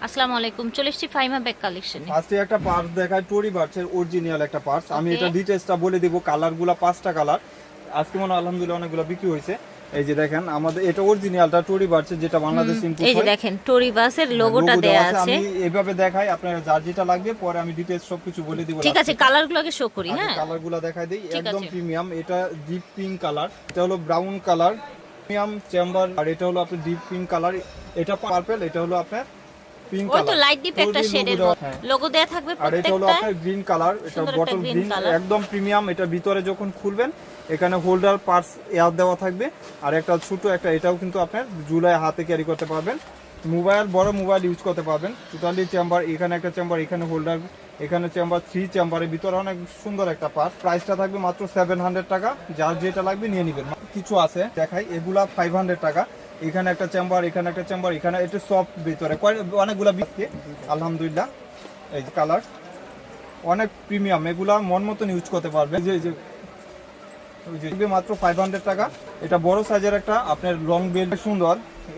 আসসালামু আলাইকুম চলে এসেছি ফাইমা ব্যাগ কালেকশনে ফার্স্টে একটা পার্স দেখায় টোরি বার্চের অরিজিনাল একটা পার্স আমি. এটা ডিটেলসটা বলে দিব কালারগুলো পাঁচটা কালার আজকে মনে আলহামদুলিল্লাহ অনেকগুলো বিক্রি হয়েছে। এই যে দেখেন আমাদের এটা অরিজিনালটা টোরি বার্চের যেটা বাংলাদেশ ইম্পোর্ট এই যে দেখেন টোরি বাসের লোগোটা দেয়া আছে আমি এইভাবে দেখাই আপনারা যার যেটা লাগবে পরে আমি ডিটেলস সবকিছু বলে দিব ঠিক আছে কালারগুলোকে শো করি হ্যাঁ? কালারগুলো দেখাই দিই একদম প্রিমিয়াম এটা ডিপ পিঙ্ক কালার এটা হলো ব্রাউন কালার প্রিমিয়াম চেম্বার আর এটা হলো আপনার ডিপ পিঙ্ক কালার এটা পার্পল এটা হলো আপনার পিঙ্ক ওই তো লাইট ডিপ একটা শেডের হ্যাঁ। লোগো দেয়া থাকবে আর এটা হলো আপনার গ্রিন কালার এটা বটল গ্রিন একদম প্রিমিয়াম এটা ভিতরে যখন খুলবেন এখানে হোল্ডার পার্স এয়ার দেওয়া থাকবে। আর একটা ছোট একটা এটাও কিন্তু আপনার জুলাই হাতে ক্যারি করতে পারবেন। মোবাইল বড় মোবাইল ইউজ করতে পারবেন। টোটালি চেম্বার এখানে একটা চেম্বার এখানে হোল্ডার এখানে চেম্বার থ্রি চেম্বারের ভিতরে অনেক সুন্দর একটা পার্স প্রাইসটা থাকবে মাত্র সেভেন হান্ড্রেড টাকা। যার যেটা লাগবে নিয়ে নেবেন। কিছু আছে দেখাই এগুলা ফাইভ হান্ড্রেড টাকা। এখানে একটা চেম্বার এখানে একটা চেম্বার এখানে একটু সফট ভিতরে। অনেকগুলা বিস্কে আলহামদুলিল্লাহ। এই যে কালার অনেক প্রিমিয়াম এগুলা মন মতন ইউজ করতে পারবে। যে যে মাত্র ফাইভ হান্ড্রেড টাকা। এটা বড় সাইজের একটা, আপনার লং বেল্ট সুন্দর।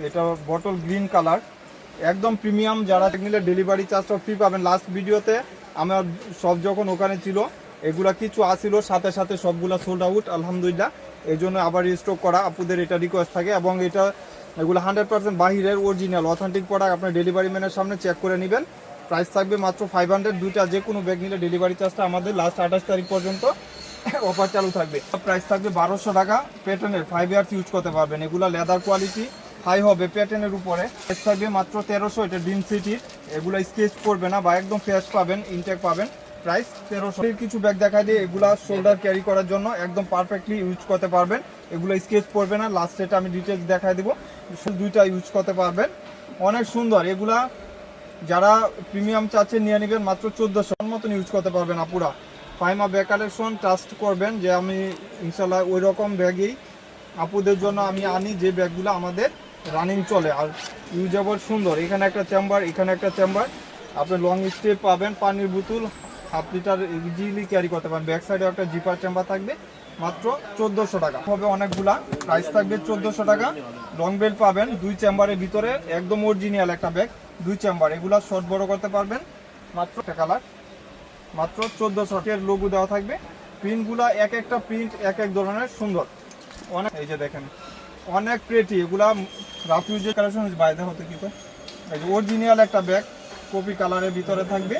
এটা বটল গ্রিন কালার একদম প্রিমিয়াম যারা নিলে ডেলিভারি চার্জটা ফ্রি পাবেন। লাস্ট ভিডিওতে আমার সব যখন ওখানে ছিল, এগুলা কিছু আসিল সাথে সাথে সবগুলা সোল্ড আউট আলহামদুলিল্লাহ। এই জন্য আবার স্টক করা। আপুদের এটা রিকোয়েস্ট থাকে। এবং এটা এগুলো হান্ড্রেড পার্সেন্ট বাহিরের অরিজিনাল অথেন্টিক প্রোডাক্ট আপনার ডেলিভারি ম্যানের সামনে চেক করে নেবেন। প্রাইস থাকবে মাত্র ফাইভ হান্ড্রেড দুইটা যে কোনো ব্যাগ নিলে ডেলিভারি চার্জটা আমাদের লাস্ট আঠাশ তারিখ পর্যন্ত অফার চালু থাকবে। প্রাইস থাকবে বারোশো টাকা প্যাটার্নের ফাইভ ইয়ার্স ইউজ করতে পারবেন। এগুলো লেদার কোয়ালিটি হাই হবে প্যাটার্নের উপরে। থাকবে মাত্র তেরোশো, এটা ডিম সিটির এগুলো স্কেচ করবে না বা একদম ফ্রেশ পাবেন ইনটেক পাবেন। প্রাইস তেরোশো। কিছু ব্যাগ দেখাই দিয়ে এগুলা শোল্ডার ক্যারি করার জন্য একদম পারফেক্টলি ইউজ করতে পারবেন। এগুলো স্কেচ পড়বে না লাস্ট এটা আমি ডিটেলস দেখাই দেবো। দুইটা ইউজ করতে পারবেন। অনেক সুন্দর, এগুলা যারা প্রিমিয়াম চাচ্ছে নিয়ে নেবেন মাত্র চোদ্দোশো। মতন ইউজ করতে পারবেন আপুরা? ফাইমা ব্যাগ কালেকশন ট্রাস্ট করবেন যে আমি ইনশাল্লাহ ওই রকম ব্যাগই আপুদের জন্য আমি আনি, যে ব্যাগগুলো আমাদের রানিং চলে। আর ইউজেবল সুন্দর, এখানে একটা চেম্বার এখানে একটা চেম্বার আপনি লং স্টে পাবেন, পানির বোতল হাফ লিটার ইজিলি ক্যারি করতে পারেন। ব্যাক সাইডে একটা জিপার চেম্বার থাকবে, মাত্র চোদ্দোশো টাকা। হবে অনেকগুলা প্রাইস থাকবে চোদ্দোশো টাকা। লং বেল্ট পাবেন দুই চেম্বারের ভিতরে, একদম অরিজিনাল একটা ব্যাগ দুই চেম্বার। এগুলা শর্ট বড় করতে পারবেন, মাত্র কালার মাত্র চোদ্দোশো। এর লোগো দেওয়া থাকবে। প্রিন্টগুলা এক একটা প্রিন্ট এক এক ধরনের, সুন্দর। অনেক এই যে দেখেন, অনেক প্রেটি এগুলা রাফিউজের কালেকশন বাইরে হতে কি কয়? এই যে অরিজিনাল একটা ব্যাগ কপি কালারের ভিতরে থাকবে,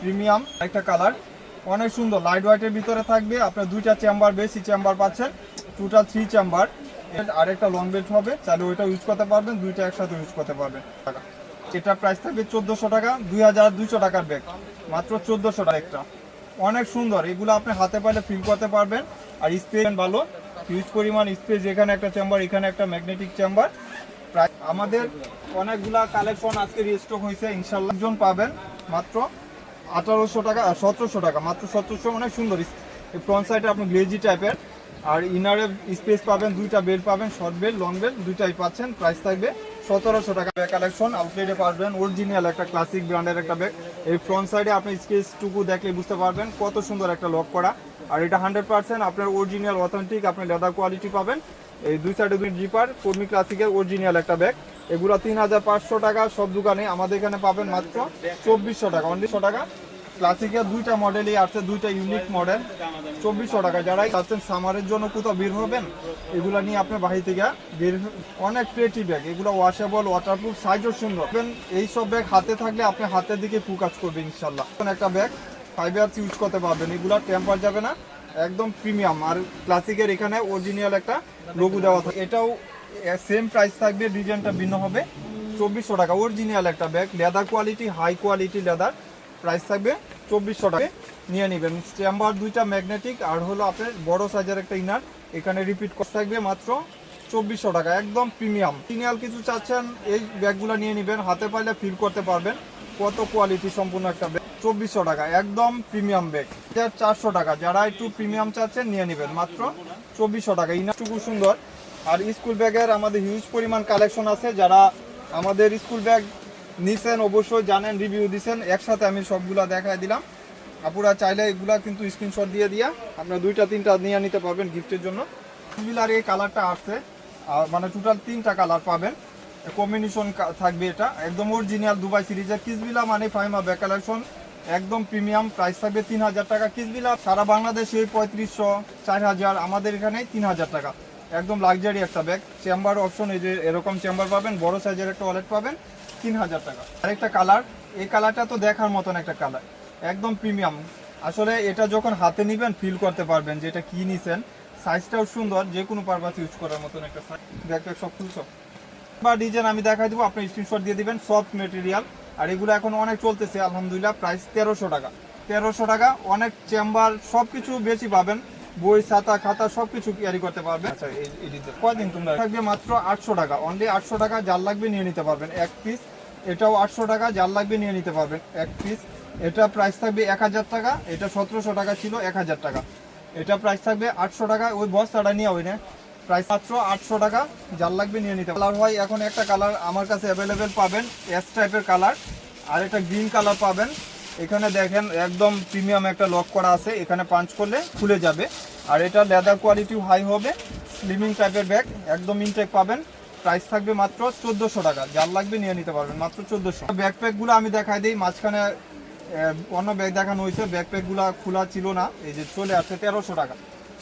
প্রিমিয়াম একটা কালার। অনেক সুন্দর লাইট হোয়াইটের ভিতরে থাকবে, আপনার দুইটা চেম্বার বেশি চেম্বার পাচ্ছেন টোটাল থ্রি চেম্বার আর একটা লং বেল্ট হবে তাহলে ওইটা ইউজ করতে পারবেন, দুইটা একসাথে ইউজ করতে পারবেন। টাকা এটা প্রাইস থাকবে চোদ্দোশো টাকা, দুই হাজার দুইশো টাকার ব্যাগ মাত্র চোদ্দোশো টাকা একটা অনেক সুন্দর, এগুলো আপনি হাতে পাইলে ফিল করতে পারবেন। আর স্পেস ভালো হিউজ পরিমাণ স্পেস এখানে একটা চেম্বার এখানে একটা ম্যাগনেটিক চেম্বার প্রায় আমাদের অনেকগুলা কালেকশন আজকে রিস্টক হয়েছে ইনশাল্লাহ জন পাবেন মাত্র আঠারোশো টাকা সতেরোশো টাকা, মাত্র সতেরোশো অনেক সুন্দর। ফ্রন্ট সাইডে আপনি গ্লেজি টাইপের আর ইনারে স্পেস পাবেন, দুইটা বেল পাবেন শর্ট বেল লং বেল দুইটাই পাচ্ছেন। প্রাইস থাকবে সতেরোশো টাকা। ব্যাগ কালেকশন আউটলেটে পারবেন অরিজিনাল একটা ক্লাসিক ব্র্যান্ডের একটা ব্যাগ এই ফ্রন্ট সাইডে আপনি স্কেচটুকু দেখলে বুঝতে পারবেন কত সুন্দর একটা লক করা। আর এটা হান্ড্রেড পার্সেন্ট আপনার অরিজিনাল অথেন্টিক আপনি লেদার কোয়ালিটি পাবেন। এই দুই সাইডে দুই জিপার কর্মী ক্লাসিকের অরিজিনাল একটা ব্যাগ এগুলো তিন হাজার পাঁচশো টাকা, সব দোকানে। আমাদের এখানে পাবেন মাত্র চব্বিশশো টাকা, উনিশশো টাকা। ক্লাসিকের দুইটা মডেলই আছে, দুইটা ইউনিক মডেল চব্বিশশো টাকা। যারাই চাচ্ছেন সামারের জন্য কোথাও বের হবেন, এগুলো নিয়ে আপনি বাড়ি থেকে বের অনেক ক্রিয়েটিভ ব্যাগ এগুলো ওয়াশেবল ওয়াটারপ্রুফ সাইজও সুন্দর। এই সব ব্যাগ হাতে থাকলে আপনি হাতের দিকে ফোকাস করবেন ইনশাল্লাহ একটা ব্যাগ ফাইভ ইয়ার্স ইউজ করতে পারবেন। এগুলো টেম্পার যাবে না। একদম প্রিমিয়াম। আর ক্লাসিকের এখানে অরিজিনাল একটা লোগো দেওয়া থাকে। এটাও সেম প্রাইস থাকবে ডিজাইনটা ভিন্ন হবে। চব্বিশশো টাকা। অরিজিনাল একটা bag leather quality high quality leather price থাকবে চব্বিশশো টাকা। নিয়ে নেবেন। চেম্বার দুইটা ম্যাগনেটিক আর হলো আপনার বড় সাইজের একটা ইনার এখানে রিপিট করা থাকবে মাত্র চব্বিশশো টাকা। একদম প্রিমিয়াম। সিনিয়াল কিছু চাচ্ছেন, এই ব্যাগগুলো নিয়ে নেবেন। হাতে পাইলে ফিল করতে পারবেন। কত কোয়ালিটি সম্পূর্ণ একটা ব্যাগ চব্বিশশো টাকা, একদম প্রিমিয়াম ব্যাগ চারশো টাকা, যারা একটু প্রিমিয়াম চাচ্ছেন নিয়ে নেবেন। মাত্র চব্বিশশো টাকা। ইনারটুকু সুন্দর। আর স্কুল ব্যাগের আমাদের হিউজ পরিমাণ কালেকশন আছে। যারা আমাদের স্কুল ব্যাগ নিছেন, অবশ্যই জানেন রিভিউ দিছেন। একসাথে আমি সবগুলা দেখায় দিলাম। আপুরা চাইলে এগুলা কিন্তু স্ক্রিনশট দিয়ে দিয়া আপনার দুইটা, তিনটা নিয়ে নিতে পারবেন গিফটের জন্য। হুইলার এই কালারটা আসছে। আর মানে টোটাল তিনটা কালার পাবেন। কম্বিনেশন থাকবে এটা। একদম অরিজিনাল দুবাই সিরিজের কিসবিলা মানে ফাইমা ব্যাক কালেকশন একদম প্রিমিয়াম প্রাইস থাকবে তিন হাজার টাকা। কিসবিলা সারা বাংলাদেশে পঁয়ত্রিশশো, চার হাজার, আমাদের এখানে তিন হাজার টাকা। একদম লাক্সারি একটা ব্যাগ চেম্বার অপশন এই যে এরকম চেম্বার পাবেন, বড় সাইজের একটা ওয়ালেট পাবেন, তিন হাজার টাকা। আরেকটা কালার এই কালারটা তো দেখার মতন একটা কালার একদম প্রিমিয়াম আসলে এটা যখন হাতে নিবেন ফিল করতে পারবেন যে এটা কি নিছেন। সাইজটাও সুন্দর, যে কোনো পারপাস ইউজ করার মতন একটা ব্যাকপ্যাক সব খুলছ বা ডিজাইন আমি দেখাই দেবো, আপনি স্ক্রিনশট দিয়ে দিবেন সফট মেটেরিয়াল আর এগুলো এখন অনেক চলতেছে আলহামদুলিল্লাহ প্রাইস তেরোশো টাকা। তেরোশো টাকা অনেক চেম্বার সব কিছু বেশি পাবেন। বই ছাতা খাতা সব কিছু ক্যারি করতে পারবেন। আচ্ছা কয়দিন তোমরা? থাকবে মাত্র আটশো টাকা। অনলি আটশো টাকা যার লাগবে নিয়ে নিতে পারবেন এক পিস এটাও আটশো টাকা যার লাগবে নিয়ে নিতে পারবেন এক পিস এটা প্রাইস থাকবে এক হাজার টাকা এটা সতেরোশো টাকা ছিল এক হাজার টাকা। এটা প্রাইস থাকবে আটশো টাকা ওই বস্তাটা নিয়ে ওই না প্রাইস মাত্র আটশো টাকা, যার লাগবে নিয়ে নিতে কালার হয় এখন একটা কালার আমার কাছে অ্যাভেলেবেল পাবেন এস টাইপের কালার, আর একটা গ্রিন কালার পাবেন। এখানে দেখেন একদম প্রিমিয়াম একটা লক করা আছে, এখানে পাঞ্চ করলে খুলে যাবে। আর এটা লেদার কোয়ালিটিও হাই হবে স্লিমিং টাইপের ব্যাগ একদম ইনটেক পাবেন। প্রাইস থাকবে মাত্র চোদ্দোশো টাকা, যার লাগবে নিয়ে নিতে পারবেন, মাত্র চোদ্দোশো। ব্যাকপ্যাকগুলো আমি দেখাই দিই, মাঝখানে অন্য ব্যাগ দেখানো হয়েছে ব্যাকপ্যাকগুলো খোলা ছিল না, এই যে চলে আসছে তেরোশো টাকা।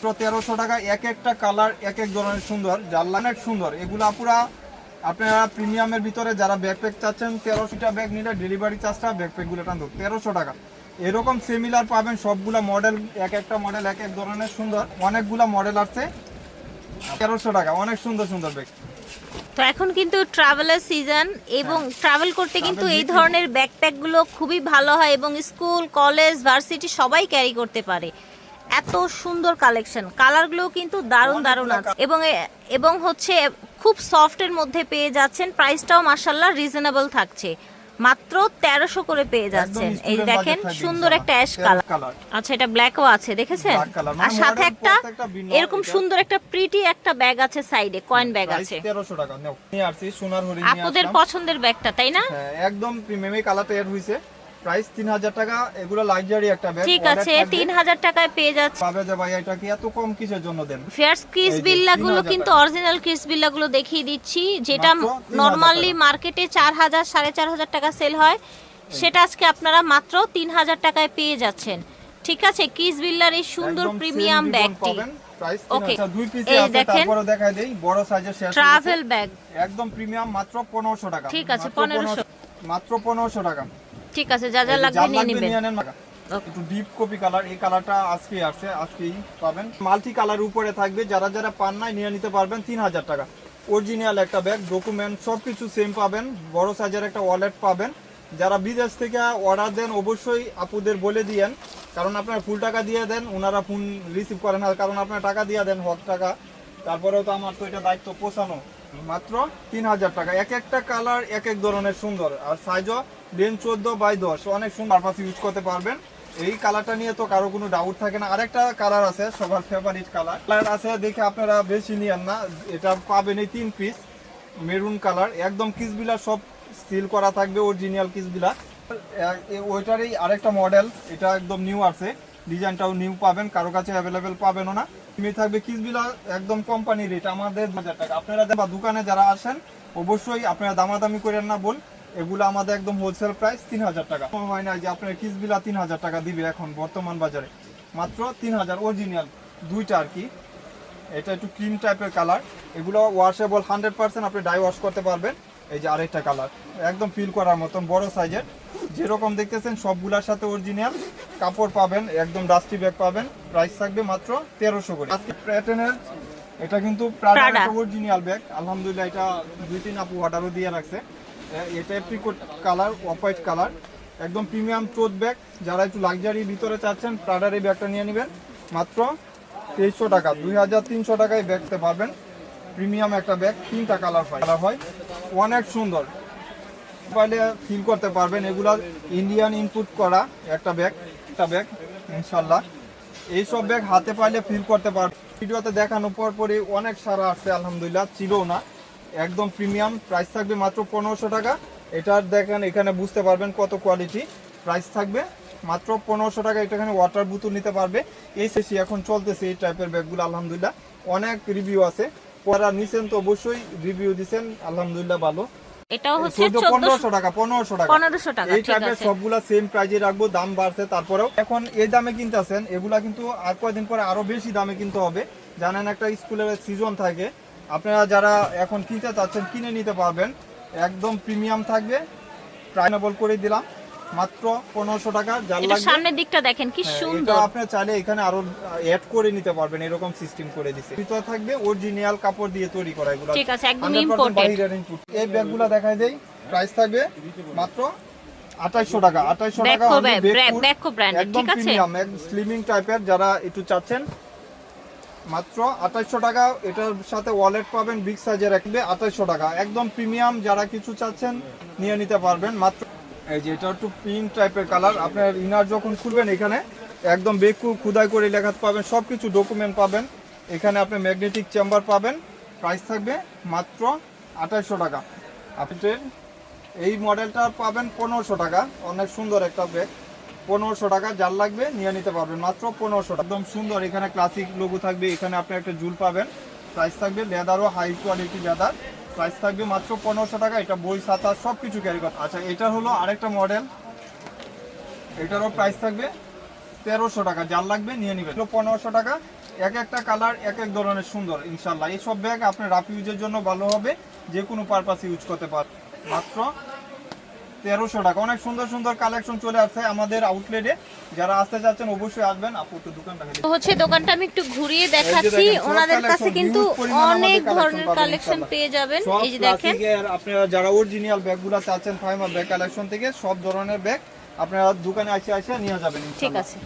তো তেরোশো টাকা এক একটা কালার এক এক ধরনের সুন্দর যার অনেক সুন্দর। এগুলো পুরা আপনারা প্রিমিয়ামের ভিতরে যারা ব্যাকপ্যাক চাচ্ছেন তেরোশোটা ব্যাগ নিলে ডেলিভারি চার্জটা ব্যাকপ্যাকগুলো টানতো তেরোশো টাকা। এরকম সিমিলার পাবেন সবগুলা মডেল এক একটা মডেল এক এক ধরনের সুন্দর। অনেকগুলা মডেল আছে তেরোশো টাকা অনেক সুন্দর সুন্দর ব্যাগ তো এখন কিন্তু ট্রাভেলের সিজন এবং ট্রাভেল করতে কিন্তু এই ধরনের ব্যাকপ্যাকগুলো খুবই ভালো হয় এবং স্কুল কলেজ ভার্সিটি সবাই ক্যারি করতে পারে। এত সুন্দর কালেকশন কালারগুলো কিন্তু দারুণ দারুণ আছে। এবং এবং হচ্ছে খুব সফটের মধ্যে পেয়ে যাচ্ছেন। প্রাইসটাও মার্শাল্লাহ রিজনেবল থাকছে। মাত্র তেরোশো করে পেয়ে যাচ্ছেন। এই দেখেন সুন্দর একটা অ্যাশ কালার কালার আচ্ছা এটা ব্ল্যাকও আছে দেখেছেন? Color, মানে আর সাথে একটা এরকম সুন্দর একটা প্রিটি একটা ব্যাগ আছে সাইডে কয়েন ব্যাগ আছে। তেরোশো টাকা। নিয়ে পছন্দের ব্যাগটা তাই না? হ্যাঁ, একদম প্রিমিয়ামে কালারটা এর হইছে। প্রাইস তিন হাজার টাকা এগুলো লাক্সারি একটা ব্যাগ ঠিক আছে তিন হাজার টাকায় পেয়ে যাচ্ছে। পাবে যে ভাই এটা কি এত কম কিসের জন্য দেন? ফেয়ার্স ক্রিস বিল্লাগুলো 3000 কিন্তু অরিজিনাল ক্রিস বিল্লাগুলো দেখিয়ে দিচ্ছি যেটা 3000 নর্মালি। মার্কেটে চার হাজার সাড়ে চার হাজার টাকা সেল হয়। সেটা আজকে আপনারা মাত্র তিন হাজার টাকায় পেয়ে যাচ্ছেন। ঠিক আছে ক্রিস বিল্লার এই সুন্দর প্রিমিয়াম ব্যাগটি পাবেন, price Okay, 3000 দুই পিসে আছে তারপরে দেখাই দেই বড় সাইজের শেষ ট্রাভেল ব্যাগ একদম প্রিমিয়াম মাত্র 1500 টাকা। ঠিক আছে, মাত্র 1500 মাত্র 1500 টাকা। ঠিক আছে যা যা লাগবে নিয়ে নেবেন. একটু ডিপ কপি কালার এই কালারটা আজকেই আসছে আজকেই পাবেন। মাল্টি কালার উপরে থাকবে যারা যারা পান নাই নিয়ে নিতে পারবেন তিন হাজার টাকা। অরিজিনাল একটা ব্যাগ ডকুমেন্ট সব কিছু সেম পাবেন বড় সাইজের একটা ওয়ালেট পাবেন। যারা বিদেশ থেকে অর্ডার দেন অবশ্যই আপুদের বলে দিয়েন কারণ আপনার ফুল টাকা দিয়ে দেন ওনারা ফোন রিসিভ করেন। না কারণ আপনার টাকা দিয়ে দেন হক টাকা। তারপরেও তো আমার তো এটা দায়িত্ব পোষানো। মাত্র তিন হাজার টাকা। এক একটা কালার, এক এক ধরনের সুন্দর। আর সাইজও লেন চোদ্দ বাই দশ, অনেক সুন্দর পারপাস ইউজ করতে পারবেন। এই কালারটা নিয়ে তো কারও কোনো ডাউট থাকে না। আরেকটা কালার আছে, সবার ফেভারিট কালার কালার আছে দেখে আপনারা বেশি নিয়েন না। এটা পাবেন এই তিন পিস মেরুন কালার একদম কিসবিলা সব সিল করা থাকবে অরিজিনাল কিসবিলা। ওইটারই আরেকটা মডেল এটা একদম নিউ আছে। ডিজাইনটাও নিউ পাবেন। কারও কাছে অ্যাভেলেবেল পাবেনও না। তুমি থাকবে কিসবিলা একদম কোম্পানি রেট আমাদের হাজার টাকা। আপনারা বা দোকানে যারা আসেন, অবশ্যই আপনারা দামাদামি করেন না বল এগুলো আমাদের একদম হোলসেল প্রাইস তিন হাজার টাকা। মনে হয় না যে আপনার কিসবিলা তিন হাজার টাকা দিবে এখন, বর্তমান বাজারে। মাত্র তিন হাজার অরিজিনাল দুইটা আর কি। এটা একটু ক্রিম টাইপের কালার এগুলো ওয়াশেবল হান্ড্রেড পার্সেন্ট আপনি ডাই ওয়াশ করতে পারবেন। এই যে আরেকটা কালার একদম ফিল করার মতন বড় সাইজের যেরকম দেখতেছেন সবগুলার সাথে অরিজিনাল কাপড় পাবেন একদম ডাস্টি ব্যাগ পাবেন। প্রাইস থাকবে মাত্র তেরোশো করে। প্যাটার্নের এটা কিন্তু অরিজিনাল ব্যাগ আলহামদুলিল্লাহ এটা দুই তিন আপু অর্ডারও দিয়ে রাখছে। এটা apricot colour off white colour একদম প্রিমিয়াম চোট ব্যাগ যারা একটু লাক্সারি ভিতরে চাচ্ছেন প্রাডার এই ব্যাগটা নিয়ে নেবেন। মাত্র তেইশশো টাকা। দুই হাজার তিনশো টাকায় ব্যাগতে পারবেন প্রিমিয়াম একটা ব্যাগ তিনটা কালার হয়। কালার হয় অনেক সুন্দর। মোবাইলে ফিল করতে পারবেন, এগুলা ইন্ডিয়ান ইনপুট করা একটা ব্যাগ একটা ব্যাগ ইনশাল্লাহ। এইসব ব্যাগ হাতে পাইলে ফিল করতে পারবেন ভিডিওতে দেখানোর পর পরই অনেক সারা আসছে আলহামদুলিল্লাহ ছিল না। একদম প্রিমিয়াম প্রাইস থাকবে মাত্র পনেরোশো টাকা। এটার দেখেন, এখানে বুঝতে পারবেন কত কোয়ালিটি প্রাইস থাকবে মাত্র পনেরোশো টাকা এটা এখানে ওয়াটার বোতল নিতে পারবে। এই শেষে এখন চলতেছে এই টাইপের ব্যাগগুলো আলহামদুলিল্লাহ। অনেক রিভিউ আছে। পরা নিছেন তো অবশ্যই রিভিউ দিছেন আলহামদুলিল্লাহ ভালো। এটাও হচ্ছে টাকা পনেরোশো টাকা। পনেরোশো টাকা এই টাইপের সবগুলা সেম প্রাইজে রাখব দাম বাড়ছে তারপরেও। এখন এই দামে কিনতেছেন এগুলা কিন্তু আর কয়েকদিন পরে আরও বেশি দামে কিনতে হবে। জানেন একটা স্কুলের সিজন থাকে। আপনারা যারা এখন কিনতে চাচ্ছেন কিনে নিতে পারবেন। একদম প্রিমিয়াম থাকবে। প্রাইনেবল করে দিলাম। মাত্র পনেরোশো টাকা যার এটা লাগবে সামনের দিকটা দেখেন কি হ্যাঁ, সুন্দর। এটা আপনি চাইলে এখানে আরও অ্যাড করে নিতে পারবেন এরকম সিস্টেম করে ভিতরে থাকবে অরিজিনাল কাপড় দিয়ে তৈরি করা এগুলো। ঠিক আছে, একদম 100% imported। এই ব্যাগগুলো দেখাই দেই প্রাইস থাকবে মাত্র 2800 টাকা। 2800 টাকা ব্যাকো ব্র্যান্ড ঠিক আছে? প্রিমিয়াম একদম স্লিমিং টাইপের যারা একটু চাচ্ছেন মাত্র 2800 টাকা। এটার সাথে ওয়ালেট পাবেন বিগ সাইজের রাখবে 2800 টাকা। একদম প্রিমিয়াম যারা কিছু চাচ্ছেন নিয়ে নিতে পারবেন মাত্র এই যে এটা একটু পিঙ্ক টাইপের কালার আপনার ইনার যখন খুলবেন এখানে, একদম বেকু খুদাই করে লেখাতে পাবেন সব কিছু ডকুমেন্ট পাবেন। এখানে আপনি ম্যাগনেটিক চেম্বার পাবেন প্রাইস থাকবে মাত্র 2800 টাকা। আপনি এই মডেলটা পাবেন পনেরোশো টাকা, অনেক সুন্দর একটা ব্যাগ পনেরোশো টাকা, যার লাগবে নিয়ে নিতে পারবেন, মাত্র পনেরোশো একদম সুন্দর, এখানে ক্লাসিক লোগো থাকবে, এখানে আপনি একটা জুল পাবেন। প্রাইস থাকবে লেদারও হাই কোয়ালিটি লেদার প্রাইস থাকবে মাত্র পনেরোশো টাকা, এটা বই সাতা সব কিছু ক্যারি করা। আচ্ছা এটা হলো আরেকটা মডেল এটারও প্রাইস থাকবে তেরোশো টাকা, যার লাগবে নিয়ে নেবেন। পনেরোশো টাকা, এক একটা কালার এক এক ধরনের সুন্দর ইনশাল্লাহ এই সব ব্যাগ আপনার রাফ ইউজের জন্য ভালো হবে, যে কোনো পারপাস ইউজ করতে পার মাত্র তেরোশো টাকা। অনেক সুন্দর সুন্দর কালেকশন চলে আসছে আমাদের আউটলেটে যারা আসতে চাচ্ছেন অবশ্যই আসবেন। আপু একটু দোকানটা হচ্ছে দোকানটা আমি একটু ঘুরিয়ে দেখাচ্ছি। ওনাদের কাছে কিন্তু অনেক ধরনের কালেকশন পেয়ে যাবেন। এই যে দেখেন। আপনারা যারা অরিজিনাল ব্যাগগুলো চাচ্ছেন ফাইমার ব্যাগ কালেকশন থেকে সব ধরনের ব্যাগ আপনারা দোকানে আসে আসে নিয়ে যাবেন ঠিক আছে।